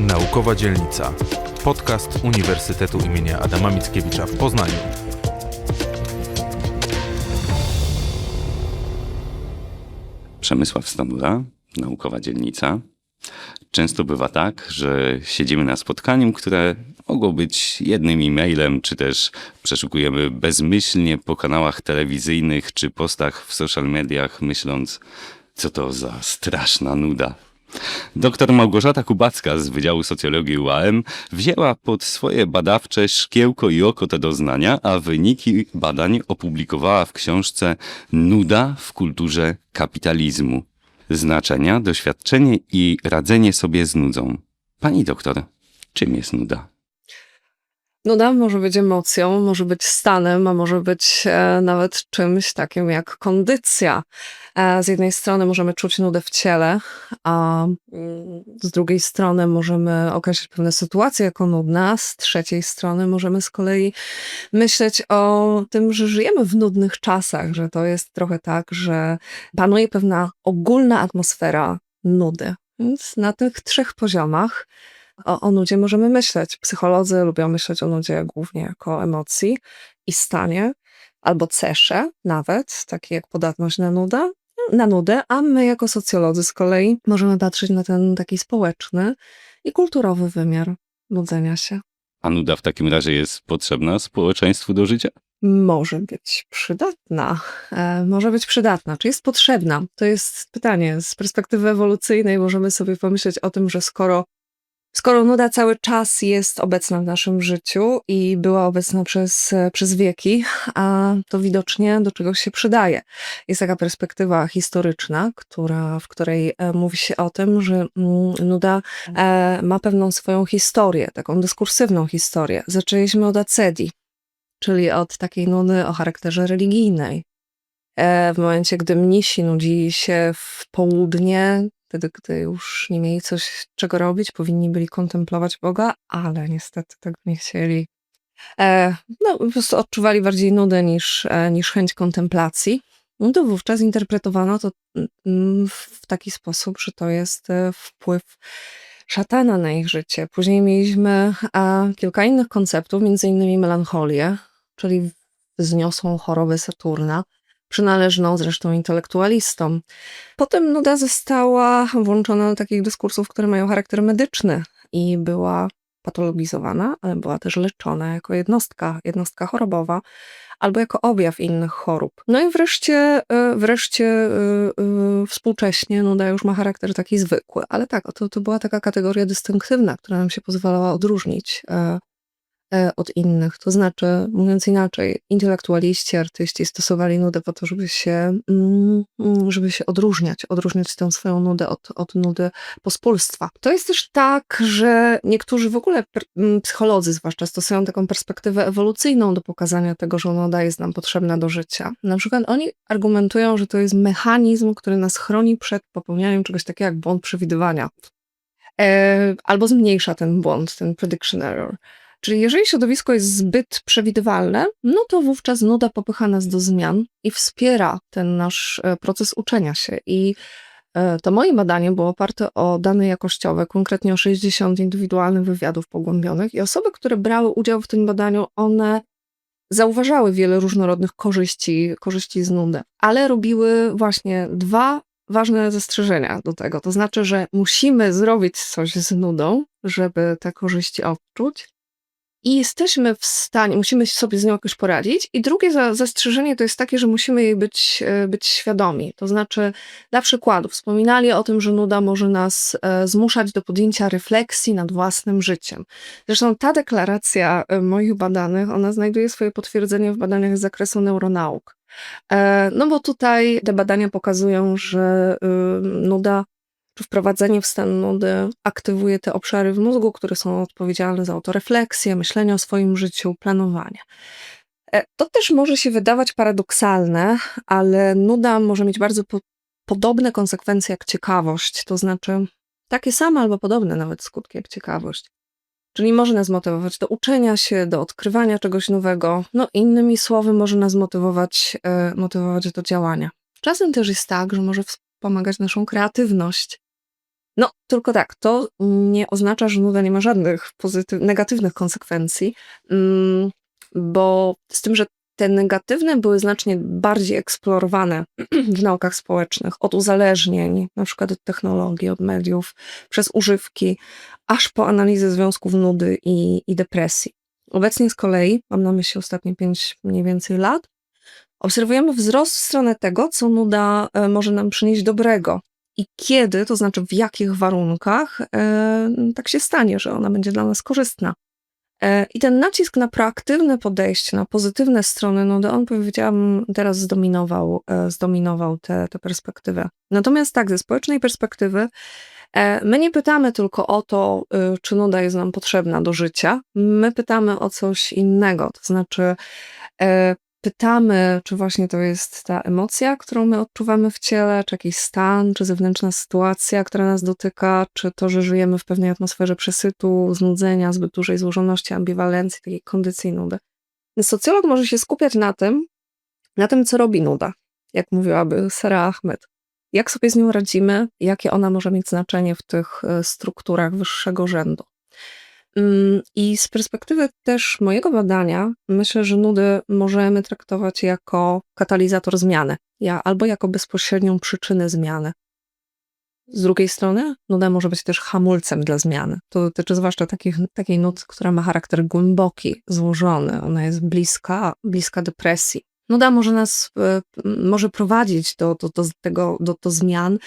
Naukowa Dzielnica. Podcast Uniwersytetu imienia Adama Mickiewicza w Poznaniu. Przemysław Stamura, naukowa dzielnica. Często bywa tak, że siedzimy na spotkaniu, które mogło być jednym e-mailem, czy też przeszukujemy bezmyślnie po kanałach telewizyjnych czy postach w social mediach, myśląc, co to za straszna nuda. Doktor Małgorzata Kubacka z Wydziału Socjologii UAM wzięła pod swoje badawcze szkiełko i oko te doznania, a wyniki badań opublikowała w książce Nuda w kulturze kapitalizmu. Znaczenia, doświadczenie i radzenie sobie z nudzą. Pani doktor, czym jest nuda? Nuda może być emocją, może być stanem, a może być e, nawet czymś takim jak kondycja. Z jednej strony możemy czuć nudę w ciele, a z drugiej strony możemy określić pewne sytuacje jako nudne, a z trzeciej strony możemy z kolei myśleć o tym, że żyjemy w nudnych czasach, że to jest trochę tak, że panuje pewna ogólna atmosfera nudy. Więc na tych trzech poziomach o, o nudzie możemy myśleć. Psycholodzy lubią myśleć o nudzie głównie jako emocji i stanie, albo cesze nawet, takie jak podatność na nudę, na nudę, a my jako socjolodzy z kolei możemy patrzeć na ten taki społeczny i kulturowy wymiar nudzenia się. A nuda w takim razie jest potrzebna społeczeństwu do życia? Może być przydatna. E, może być przydatna. Czy jest potrzebna? To jest pytanie. Z perspektywy ewolucyjnej możemy sobie pomyśleć o tym, że skoro Skoro nuda cały czas jest obecna w naszym życiu i była obecna przez, przez wieki, a to widocznie do czegoś się przydaje. Jest taka perspektywa historyczna, która, w której e, mówi się o tym, że mm, nuda e, ma pewną swoją historię, taką dyskursywną historię. Zaczęliśmy od acedii, czyli od takiej nudy o charakterze religijnej. E, w momencie, gdy mnisi nudzili się w południe, wtedy, gdy już nie mieli coś, czego robić, powinni byli kontemplować Boga, ale niestety tego nie chcieli. E, no, po prostu odczuwali bardziej nudę niż, e, niż chęć kontemplacji. No to wówczas interpretowano to mm, w taki sposób, że to jest e, wpływ szatana na ich życie. Później mieliśmy kilka innych konceptów, między innymi melancholię, czyli wzniosłą chorobę Saturna, przynależną zresztą intelektualistom. Potem nuda została włączona do takich dyskursów, które mają charakter medyczny i była patologizowana, ale była też leczona jako jednostka, jednostka chorobowa albo jako objaw innych chorób. No i wreszcie, e, wreszcie yy, yy, współcześnie nuda już ma charakter taki zwykły, ale tak, to, to była taka kategoria dystynktywna, która nam się pozwalała odróżnić E, od innych. To znaczy, mówiąc inaczej, intelektualiści, artyści stosowali nudę po to, żeby się, mm, mm, żeby się odróżniać, odróżniać tę swoją nudę od, od nudy pospólstwa. To jest też tak, że niektórzy w ogóle mm, psycholodzy zwłaszcza stosują taką perspektywę ewolucyjną do pokazania tego, że nuda jest nam potrzebna do życia. Na przykład oni argumentują, że to jest mechanizm, który nas chroni przed popełnianiem czegoś takiego jak błąd przewidywania. E, albo zmniejsza ten błąd, ten prediction error. Czyli jeżeli środowisko jest zbyt przewidywalne, no to wówczas nuda popycha nas do zmian i wspiera ten nasz e, proces uczenia się. I e, to moje badanie było oparte o dane jakościowe, konkretnie o 60 indywidualnych wywiadów pogłębionych i osoby, które brały udział w tym badaniu, one zauważały wiele różnorodnych korzyści, korzyści z nudy, ale robiły właśnie dwa ważne zastrzeżenia do tego. To znaczy, że musimy zrobić coś z nudą, żeby te korzyści odczuć, i jesteśmy w stanie, musimy sobie z nią jakoś poradzić. I drugie zastrzeżenie to jest takie, że musimy jej być, e, być świadomi. To znaczy, dla przykładu, wspominali o tym, że nuda może nas e, zmuszać do podjęcia refleksji nad własnym życiem. Zresztą ta deklaracja e, moich badanych, ona znajduje swoje potwierdzenie w badaniach z zakresu neuronauk. No bo tutaj te badania pokazują, że nuda wprowadzenie w stan nudy aktywuje te obszary w mózgu, które są odpowiedzialne za autorefleksję, myślenie o swoim życiu, planowanie. E, to też może się wydawać paradoksalne, ale nuda może mieć bardzo po podobne konsekwencje jak ciekawość, to znaczy takie same albo podobne nawet skutki jak ciekawość. Czyli może nas motywować do uczenia się, do odkrywania czegoś nowego, no innymi słowy, może nas motywować, e, motywować do działania. Czasem też jest tak, że może wspomagać naszą kreatywność, No, tylko tak, to nie oznacza, że nuda nie ma żadnych pozytyw- negatywnych konsekwencji, mm, bo z tym, że te negatywne były znacznie bardziej eksplorowane w naukach społecznych, od uzależnień, na przykład od technologii, od mediów, przez używki, aż po analizę związków nudy i, i depresji. Obecnie z kolei, mam na myśli ostatnie pięć mniej więcej lat, obserwujemy wzrost w stronę tego, co nuda e, może nam przynieść dobrego. I kiedy, to znaczy w jakich warunkach, e, tak się stanie, że ona będzie dla nas korzystna. E, I ten nacisk na proaktywne podejście, na pozytywne strony nudy, on powiedziałam, teraz zdominował, e, zdominował tę perspektywę. Natomiast tak, ze społecznej perspektywy, my nie pytamy tylko o to, czy nuda jest nam potrzebna do życia. My pytamy o coś innego, to znaczy pytamy, czy właśnie to jest ta emocja, którą my odczuwamy w ciele, czy jakiś stan, czy zewnętrzna sytuacja, która nas dotyka, czy to, że żyjemy w pewnej atmosferze przesytu, znudzenia, zbyt dużej złożoności, ambiwalencji, takiej kondycji nudy. Socjolog może się skupiać na tym, na tym, co robi nuda, jak mówiłaby Sarah Ahmed. Jak sobie z nią radzimy, jakie ona może mieć znaczenie w tych e, strukturach wyższego rzędu. Mm, I z perspektywy też mojego badania, myślę, że nudy możemy traktować jako katalizator zmiany, ja, albo jako bezpośrednią przyczynę zmiany. Z drugiej strony, nuda może być też hamulcem dla zmiany. To dotyczy zwłaszcza takich, takiej nudy, która ma charakter głęboki, złożony. Ona jest bliska, bliska depresji. Nuda może nas, e, może prowadzić do, do, do, tego, do, do zmian,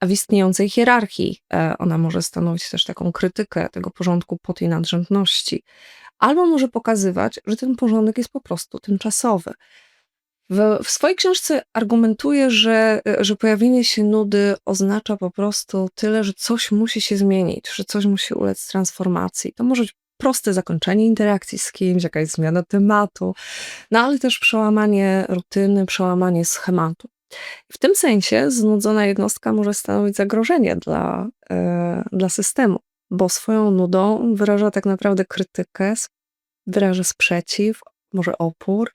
a w istniejącej hierarchii e, ona może stanowić też taką krytykę tego porządku pod i nadrzędności. Albo może pokazywać, że ten porządek jest po prostu tymczasowy. W, w swojej książce argumentuję, że, e, że pojawienie się nudy oznacza po prostu tyle, że coś musi się zmienić, że coś musi ulec transformacji. To może być proste zakończenie interakcji z kimś, jakaś zmiana tematu, no ale też przełamanie rutyny, przełamanie schematu. W tym sensie znudzona jednostka może stanowić zagrożenie dla, e, dla systemu, bo swoją nudą wyraża tak naprawdę krytykę, wyraża sprzeciw, może opór,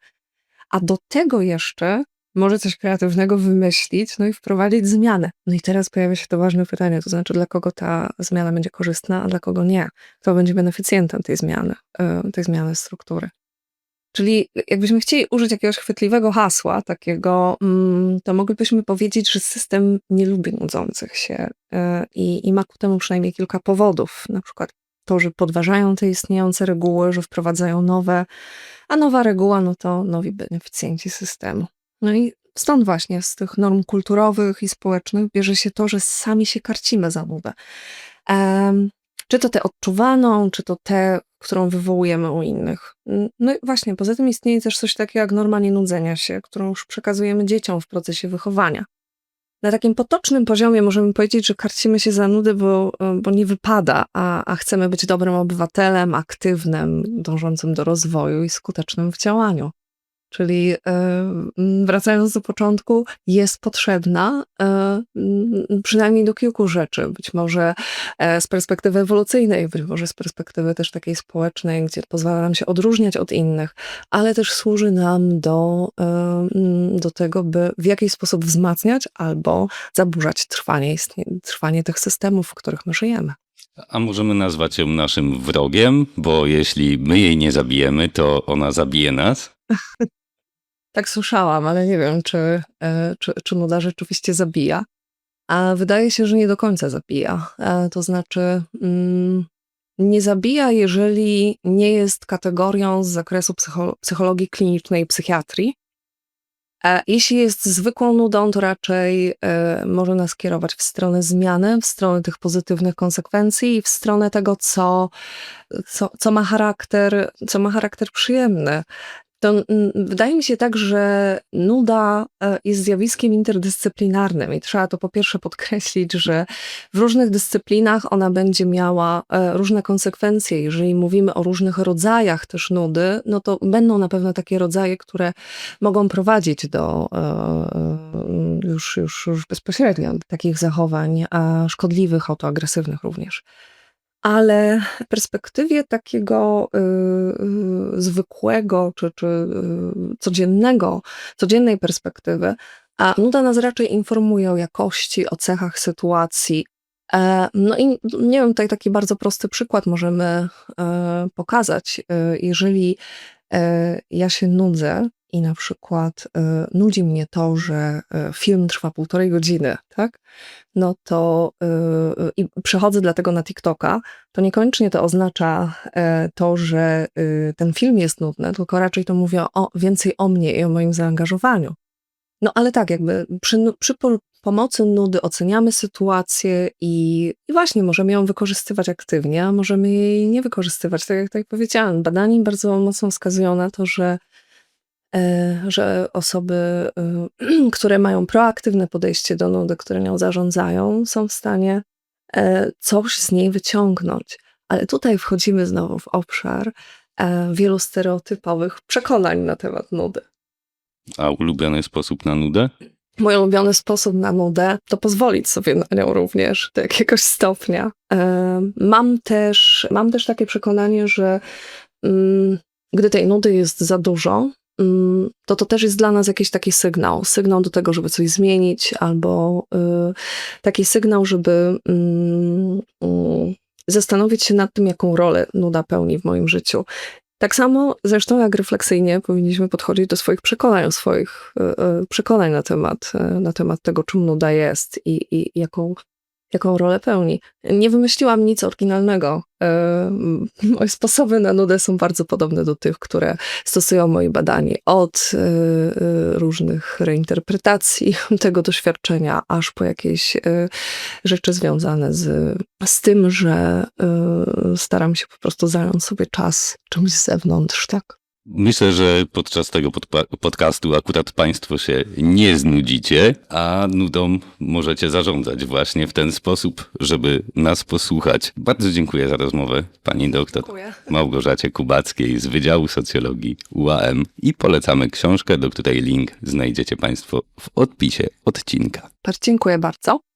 a do tego jeszcze może coś kreatywnego wymyślić, no i wprowadzić zmianę. No i teraz pojawia się to ważne pytanie, to znaczy dla kogo ta zmiana będzie korzystna, a dla kogo nie. Kto będzie beneficjentem tej zmiany, e, tej zmiany struktury. Czyli jakbyśmy chcieli użyć jakiegoś chwytliwego hasła, takiego, mm, to moglibyśmy powiedzieć, że system nie lubi nudzących się e, i, i ma ku temu przynajmniej kilka powodów. Na przykład to, że podważają te istniejące reguły, że wprowadzają nowe, a nowa reguła, no to nowi beneficjenci systemu. No i stąd właśnie z tych norm kulturowych i społecznych bierze się to, że sami się karcimy za nudę. Um, czy to tę odczuwaną, czy to tę, którą wywołujemy u innych. No i właśnie, poza tym istnieje też coś takiego jak norma nienudzenia się, którą już przekazujemy dzieciom w procesie wychowania. Na takim potocznym poziomie możemy powiedzieć, że karcimy się za nudy, bo, bo nie wypada, a, a chcemy być dobrym obywatelem, aktywnym, dążącym do rozwoju i skutecznym w działaniu. Czyli wracając do początku, jest potrzebna przynajmniej do kilku rzeczy. Być może e, z perspektywy ewolucyjnej, być może z perspektywy też takiej społecznej, gdzie pozwala nam się odróżniać od innych, ale też służy nam do, do tego, by w jakiś sposób wzmacniać albo zaburzać trwanie, trwanie tych systemów, w których my żyjemy. A możemy nazwać ją naszym wrogiem, bo jeśli my jej nie zabijemy, to ona zabije nas? Tak słyszałam, ale nie wiem, czy, e, czy, czy nuda rzeczywiście zabija. A wydaje się, że nie do końca zabija. E, to znaczy, mm, nie zabija, jeżeli nie jest kategorią z zakresu psycho psychologii klinicznej i psychiatrii. A jeśli jest zwykłą nudą, to raczej e, może nas kierować w stronę zmiany, w stronę tych pozytywnych konsekwencji i w stronę tego, co, co, co, ma, charakter, co ma charakter przyjemny to mm, wydaje mi się tak, że nuda e, jest zjawiskiem interdyscyplinarnym i trzeba to po pierwsze podkreślić, że w różnych dyscyplinach ona będzie miała e, różne konsekwencje. Jeżeli mówimy o różnych rodzajach też nudy, no to będą na pewno takie rodzaje, które mogą prowadzić do e, już, już, już bezpośrednio takich zachowań szkodliwych, autoagresywnych również ale w perspektywie takiego y, y, zwykłego czy, czy y, codziennego, codziennej perspektywy, a nuda nas raczej informuje o jakości, o cechach sytuacji, E, No i nie wiem, tutaj taki bardzo prosty przykład możemy e, pokazać. E, Jeżeli e, ja się nudzę i na przykład e, nudzi mnie to, że e, film trwa półtorej godziny, tak? No to e, i przechodzę dlatego na TikToka, to niekoniecznie to oznacza e, to, że ten film jest nudny, tylko raczej to mówię o, więcej o mnie i o moim zaangażowaniu. No ale tak, jakby przy, przy po, pomocy nudy oceniamy sytuację i, i właśnie możemy ją wykorzystywać aktywnie, a możemy jej nie wykorzystywać. Tak jak tak powiedziałam, badania bardzo mocno wskazują na to, że, że osoby, e, które mają proaktywne podejście do nudy, które nią zarządzają, są w stanie e, coś z niej wyciągnąć. Ale tutaj wchodzimy znowu w obszar e, wielu stereotypowych przekonań na temat nudy. A ulubiony sposób na nudę? Mój ulubiony sposób na nudę to pozwolić sobie na nią również do jakiegoś stopnia. Mam też, mam też takie przekonanie, że mm, gdy tej nudy jest za dużo, to to też jest dla nas jakiś taki sygnał. Sygnał do tego, żeby coś zmienić, albo y, taki sygnał, żeby mm, mm, zastanowić się nad tym, jaką rolę nuda pełni w moim życiu. Tak samo zresztą jak refleksyjnie powinniśmy podchodzić do swoich przekonań, swoich e, przekonań na temat, na temat tego, czym nuda jest i, i jaką, jaką rolę pełni. Nie wymyśliłam nic oryginalnego. E, Moje sposoby na nudę są bardzo podobne do tych, które stosują moi badani. Od e, e, różnych reinterpretacji tego doświadczenia, aż po jakieś rzeczy związane z, z tym, że staram się po prostu zająć sobie czas czymś z zewnątrz, tak? Myślę, że podczas tego podcastu akurat Państwo się nie znudzicie, a nudą możecie zarządzać właśnie w ten sposób, żeby nas posłuchać. Bardzo dziękuję za rozmowę Pani doktor Dziękuję. Małgorzacie Kubackiej z Wydziału Socjologii UAM i polecamy książkę, do której link znajdziecie Państwo w odpisie odcinka. Dziękuję bardzo.